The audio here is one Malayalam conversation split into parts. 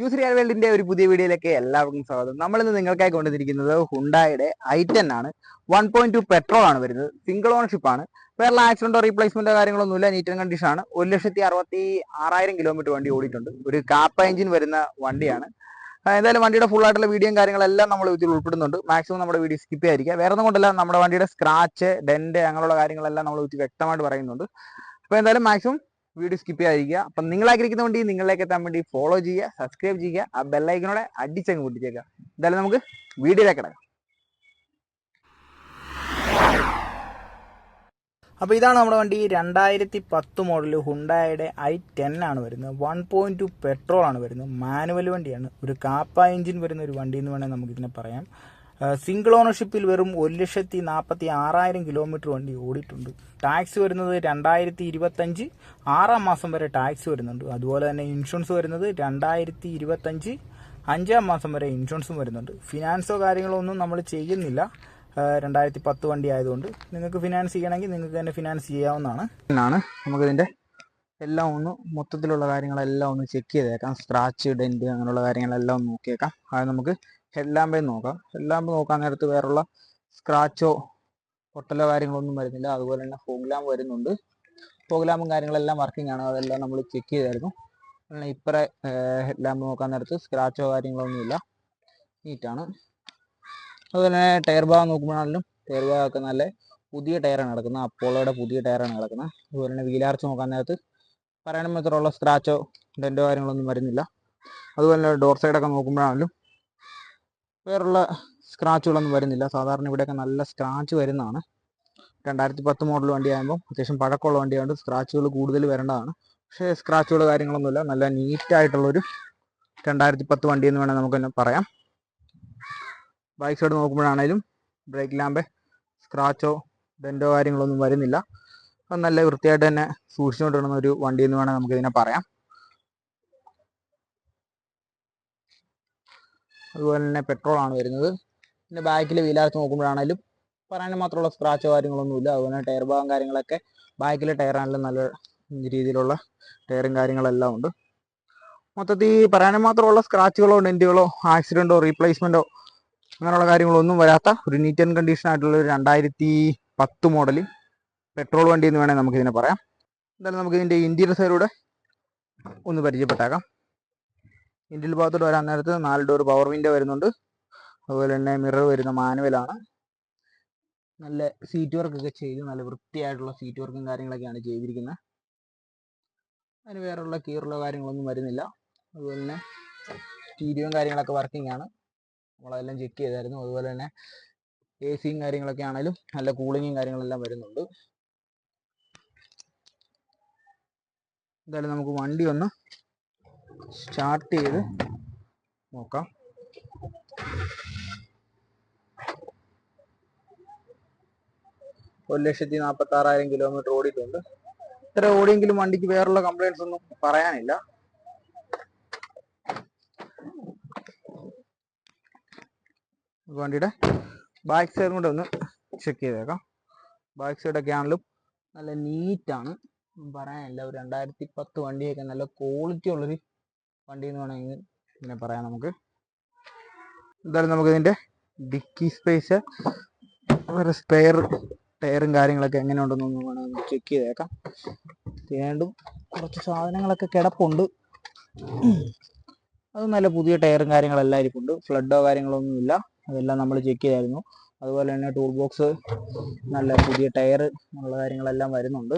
യൂസ് റിയൽ വേൾഡിന്റെ ഒരു പുതിയ വീഡിയോയിലേക്ക് എല്ലാവർക്കും സ്വാഗതം. നമ്മൾ ഇന്ന് നിങ്ങൾക്കായി കൊണ്ടുവന്നിരിക്കുന്നത് ഹുണ്ടായുടെ ഐ ടെൻ ആണ്. വൺ പോയിന്റ് ടു പെട്രോൾ ആണ് വരുന്നത്. സിംഗിൾ ഓണർഷിപ്പ് ആണ്. വേറെ ആക്സിഡന്റോ റീപ്ലേസ്മെന്റോ കാര്യങ്ങളൊന്നുമില്ല. നീറ്റ് ആൻഡ് കണ്ടീഷൻ ആണ്. ഒരു ലക്ഷത്തി അറുപത്തി ആറായിരം കിലോമീറ്റർ വണ്ടി ഓടിയിട്ടുണ്ട്. ഒരു കാപ്പ എഞ്ചിൻ വരുന്ന വണ്ടിയാണ്. എന്തായാലും വണ്ടിയുടെ ഫുൾ ആയിട്ടുള്ള വീഡിയോയും കാര്യങ്ങളെല്ലാം നമ്മൾ ഇതിൽ ഉൾപ്പെടുന്നുണ്ട്. മാക്സിമം നമ്മുടെ വീഡിയോ സ്കിപ്പ് ചെയ്യാതിരിക്കുക. വേറെ ഒന്നും കൊണ്ടല്ല നമ്മുടെ വണ്ടിയുടെ സ്ക്രാച്ച് ഡെന്റ് അങ്ങനെയുള്ള കാര്യങ്ങളെല്ലാം നമ്മൾ വ്യക്തമായിട്ട് പറയുന്നുണ്ട്. അപ്പോൾ എന്തായാലും മാക്സിമം വീഡിയോ സ്കിപ്പ് ചെയ്യാതിരിക്കുക. അപ്പം നിങ്ങൾ ആഗ്രഹിക്കുന്ന വണ്ടി നിങ്ങളിലേക്ക് എത്താൻ വേണ്ടി ഫോളോ ചെയ്യുക സബ്സ്ക്രൈബ് ചെയ്യുക ആ ബെല്ലൈക്കനോടെ അടിച്ചങ്ങ് പൊട്ടിച്ചേക്കുക. എന്തായാലും നമുക്ക് വീഡിയോയിലേക്ക് കിടക്കാം. അപ്പോൾ ഇതാണ് നമ്മുടെ വണ്ടി. രണ്ടായിരത്തി പത്ത് മോഡൽ ഹുണ്ടായുടെ ഐ ടെൻ ആണ് വരുന്നത്. വൺ പോയിന്റ് ടു പെട്രോൾ ആണ് വരുന്നത്. മാനുവൽ വണ്ടിയാണ്. ഒരു കാപ്പ എഞ്ചിൻ വരുന്ന ഒരു വണ്ടി എന്ന് വേണമെങ്കിൽ നമുക്ക് ഇതിനെ പറയാം. സിംഗിൾ ഓണർഷിപ്പിൽ വെറും ഒരു ലക്ഷത്തി നാൽപ്പത്തി ആറായിരം കിലോമീറ്റർ വണ്ടി ഓടിയിട്ടുണ്ട്. ടാക്സ് വരുന്നത് രണ്ടായിരത്തി ഇരുപത്തഞ്ച് ആറാം മാസം വരെ ടാക്സ് വരുന്നുണ്ട്. അതുപോലെ തന്നെ ഇൻഷുറൻസ് വരുന്നത് രണ്ടായിരത്തി ഇരുപത്തഞ്ച് അഞ്ചാം മാസം വരെ ഇൻഷുറൻസും വരുന്നുണ്ട്. ഫിനാൻസോ കാര്യങ്ങളോ ഒന്നും നമ്മൾ ചെയ്യുന്നില്ല. രണ്ടായിരത്തി പത്ത് വണ്ടി ആയതുകൊണ്ട് നിങ്ങൾക്ക് ഫിനാൻസ് ചെയ്യണമെങ്കിൽ നിങ്ങൾക്ക് തന്നെ ഫിനാൻസ് ചെയ്യാവുന്നതാണ്. എന്നാണ് നമുക്കിതിന്റെ എല്ലാം ഒന്ന് മൊത്തത്തിലുള്ള കാര്യങ്ങളെല്ലാം ഒന്ന് ചെക്ക് ചെയ്തേക്കാം. സ്ക്രാച്ച് ഡെന്റ് അങ്ങനെയുള്ള കാര്യങ്ങളെല്ലാം ഒന്ന് നോക്കിയേക്കാം. അത് നമുക്ക് ഹെഡ് ലാമ്പേ നോക്കാം. ഹെഡ് ലാമ്പ് നോക്കാൻ നേരത്ത് വേറുള്ള സ്ക്രാച്ചോ പൊട്ടലോ കാര്യങ്ങളൊന്നും വരുന്നില്ല. അതുപോലെ തന്നെ ഫോഗ് ലാമ്പ് വരുന്നുണ്ട്. ഫോഗ് ലാമ്പും കാര്യങ്ങളെല്ലാം വർക്കിംഗ് ആണ്. അതെല്ലാം നമ്മൾ ചെക്ക് ചെയ്തായിരുന്നു. അതുപോലെ ഇപ്പറേ ഹെഡ് ലാമ്പ് നോക്കാൻ നേരത്ത് സ്ക്രാച്ചോ കാര്യങ്ങളൊന്നുമില്ല നീറ്റാണ് അതുപോലെ തന്നെ ടയർ ഭാഗം നോക്കുമ്പോഴാണെങ്കിലും ടയർ ഭാഗമൊക്കെ നല്ല പുതിയ ടയറാണ് കിടക്കുന്നത്. അപ്പോളോയുടെ പുതിയ ടയറാണ് കിടക്കുന്നത്. അതുപോലെ തന്നെ വീലാർച്ച് നോക്കാൻ നേരത്ത് പറയാനും മാത്രമുള്ള സ്ക്രാച്ചോ ഡെന്റോ കാര്യങ്ങളൊന്നും വരുന്നില്ല. അതുപോലെ ഡോർ സൈഡൊക്കെ നോക്കുമ്പോഴാണെങ്കിലും വേറുള്ള സ്ക്രാച്ചുകളൊന്നും വരുന്നില്ല. സാധാരണ ഇവിടെയൊക്കെ നല്ല സ്ക്രാച്ച് വരുന്നതാണ്. രണ്ടായിരത്തി പത്ത് മോഡൽ വണ്ടിയാകുമ്പോൾ അത്യാവശ്യം പഴക്കമുള്ള വണ്ടിയായതുകൊണ്ട് സ്ക്രാച്ചുകൾ കൂടുതൽ വരേണ്ടതാണ്. പക്ഷേ സ്ക്രാച്ചുകൾ കാര്യങ്ങളൊന്നുമില്ല. നല്ല നീറ്റായിട്ടുള്ളൊരു രണ്ടായിരത്തി പത്ത് വണ്ടി എന്ന് വേണമെങ്കിൽ നമുക്ക് തന്നെ പറയാം. ബൈക്ക് സൈഡ് നോക്കുമ്പോഴാണേലും ബ്രേക്ക് ലാമ്പ് സ്ക്രാച്ചോ ഡെന്റോ കാര്യങ്ങളൊന്നും വരുന്നില്ല. നല്ല വൃത്തിയായിട്ട് തന്നെ സൂക്ഷിച്ചുകൊണ്ടിരുന്ന ഒരു വണ്ടി എന്ന് വേണമെങ്കിൽ നമുക്കിതിനെ പറയാം. അതുപോലെ തന്നെ പെട്രോൾ ആണ് വരുന്നത്. പിന്നെ ബാക്കിൽ വീലാർത്ത് നോക്കുമ്പോഴാണേലും പറയാൻ മാത്രമുള്ള സ്ക്രാച്ചോ കാര്യങ്ങളൊന്നുമില്ല. അതുപോലെ തന്നെ ടയർ ഭാഗം കാര്യങ്ങളൊക്കെ ബാക്കിലെ ടയറാണെങ്കിലും നല്ല രീതിയിലുള്ള ടയറും കാര്യങ്ങളെല്ലാം ഉണ്ട്. മൊത്തത്തിൽ പറയാനും മാത്രമുള്ള സ്ക്രാച്ചുകളോ ഡെന്റുകളോ ആക്സിഡന്റോ റീപ്ലേസ്മെന്റോ അങ്ങനെയുള്ള കാര്യങ്ങളൊന്നും വരാത്ത ഒരു നീറ്റ് ആൻഡ് കണ്ടീഷൻ ആയിട്ടുള്ള ഒരു രണ്ടായിരത്തി പത്ത് മോഡൽ പെട്രോൾ വണ്ടി എന്ന് വേണമെങ്കിൽ നമുക്കിതിനെ പറയാം. എന്തായാലും നമുക്കിതിന്റെ ഇന്റീരിയർ സൈഡിലൂടെ ഒന്ന് പരിചയപ്പെട്ടേക്കാം. ഇന്ത്യയിൽ ഭാഗത്തോട്ട് വരാൻ നേരത്ത് നാല് ഡോർ പവർ വിൻഡോ വരുന്നുണ്ട്. അതുപോലെ തന്നെ മിറർ വരുന്ന മാനുവലാണ് നല്ല സീറ്റ് വർക്കൊക്കെ ചെയ്ത് നല്ല വൃത്തിയായിട്ടുള്ള സീറ്റ് വർക്കും കാര്യങ്ങളൊക്കെയാണ് ചെയ്തിരിക്കുന്നത് അതിന് വേറെയുള്ള കീറുള്ള കാര്യങ്ങളൊന്നും വരുന്നില്ല. അതുപോലെ തന്നെ സ്റ്റീരിയോയും കാര്യങ്ങളൊക്കെ വർക്കിംഗ് ആണ്. നമ്മളതെല്ലാം ചെക്ക് ചെയ്തായിരുന്നു. അതുപോലെ തന്നെ എ സിയും കാര്യങ്ങളൊക്കെ ആണെങ്കിലും നല്ല കൂളിങ്ങും കാര്യങ്ങളെല്ലാം വരുന്നുണ്ട്. എന്തായാലും നമുക്ക് വണ്ടി ഒന്ന് സ്റ്റാർട്ട് ചെയ്ത് നോക്കാം. ഒരു ലക്ഷത്തി നാൽപ്പത്തി ആറായിരം കിലോമീറ്റർ ഓടിയിട്ടുണ്ട്. ഇത്ര ഓടിയെങ്കിലും വണ്ടിക്ക് വേറുള്ള കംപ്ലൈൻസ് ഒന്നും പറയാനില്ല. വണ്ടിയുടെ ബാക്ക് സൈഡും കൂടെ ഒന്ന് ചെക്ക് ചെയ്തേക്കാം. ബാക്ക് സൈഡൊക്കെ ആണെങ്കിലും നല്ല നീറ്റാണ് പറയാനില്ല. ഒരു രണ്ടായിരത്തി പത്ത് വണ്ടിയൊക്കെ നല്ല ക്വാളിറ്റി ഉള്ളൊരു വണ്ടി എന്ന് വേണമെങ്കിൽ ഇങ്ങനെ പറയാം നമുക്ക്. എന്തായാലും നമുക്ക് ഇതിന്റെ ഡിക്കി സ്പേസ് വേറെ സ്പെയർ ടയറും കാര്യങ്ങളൊക്കെ എങ്ങനെ ഉണ്ടെന്നൊന്ന് വേണമെങ്കിൽ ചെക്ക് ചെയ്തേക്കാം. വീണ്ടും കുറച്ച് സാധനങ്ങളൊക്കെ കിടപ്പുണ്ട്. അത് നല്ല പുതിയ ടയറും കാര്യങ്ങളെല്ലാം ഇരിപ്പുണ്ട്. ഫ്ലഡോ കാര്യങ്ങളൊന്നുമില്ല അതെല്ലാം നമ്മൾ ചെക്ക് ചെയ്തായിരുന്നു. അതുപോലെ തന്നെ ടൂൾ ബോക്സ് നല്ല പുതിയ ടയർ ഉള്ള കാര്യങ്ങളെല്ലാം വരുന്നുണ്ട്.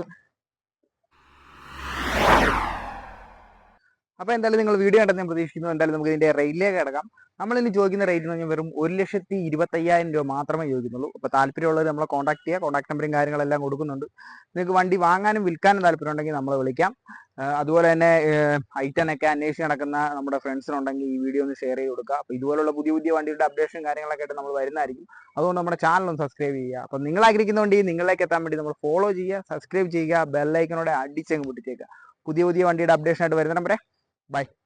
അപ്പോൾ എന്തായാലും നിങ്ങൾ വീഡിയോ കണ്ടെന്ന് ഞാൻ പ്രതീക്ഷിക്കുന്നു. എന്തായാലും നമുക്ക് ഇതിന്റെ റേറ്റിലേക്ക് കിടക്കാം. നമ്മൾ ഇനി ചോദിക്കുന്ന റേറ്റ് എന്ന് പറഞ്ഞാൽ വെറും ഒരു ലക്ഷത്തി ഇരുപത്തയ്യായിരം രൂപ മാത്രമേ ചോദിക്കുന്നുള്ളൂ. അപ്പോൾ താല്പര്യമുള്ളവർ നമ്മളെ കോൺടാക്ട് ചെയ്യുക കോൺടാക്ട് നമ്പറും കാര്യങ്ങളെല്ലാം കൊടുക്കുന്നുണ്ട്. നിങ്ങൾക്ക് വണ്ടി വാങ്ങാനും വിൽക്കാനും താല്പര്യം ഉണ്ടെങ്കിൽ നമ്മളെ വിളിക്കാം. അതുപോലെ തന്നെ ഐറ്റനൊക്കെ അന്വേഷിച്ച് നടക്കുന്ന നമ്മുടെ ഫ്രണ്ട്സിനുണ്ടെങ്കിൽ ഈ വീഡിയോ ഒന്ന് ഷെയർ ചെയ്ത് കൊടുക്കുക. അപ്പോൾ ഇതുപോലുള്ള പുതിയ പുതിയ വണ്ടിയുടെ അപ്ഡേഷനും കാര്യങ്ങളൊക്കെ ആയിട്ട് നമ്മൾ വരുന്നതായിരിക്കും. അതുകൊണ്ട് നമ്മുടെ ചാനൽ ഒന്ന് സബ്സ്ക്രൈബ് ചെയ്യുക. അപ്പോൾ നിങ്ങൾ ആഗ്രഹിക്കുന്ന വണ്ടി നിങ്ങളിലേക്ക് എത്താൻ വേണ്ടി നമ്മൾ ഫോളോ ചെയ്യുക സബ്സ്ക്രൈബ് ചെയ്യുക ബെല്ലൈക്കനോടെ അടിച്ചങ്ങ് പൊട്ടിച്ചേക്കുക. പുതിയ പുതിയ വണ്ടിയുടെ അപ്ഡേഷൻ ആയിട്ട് വരുന്ന നമ്പറേ Bye.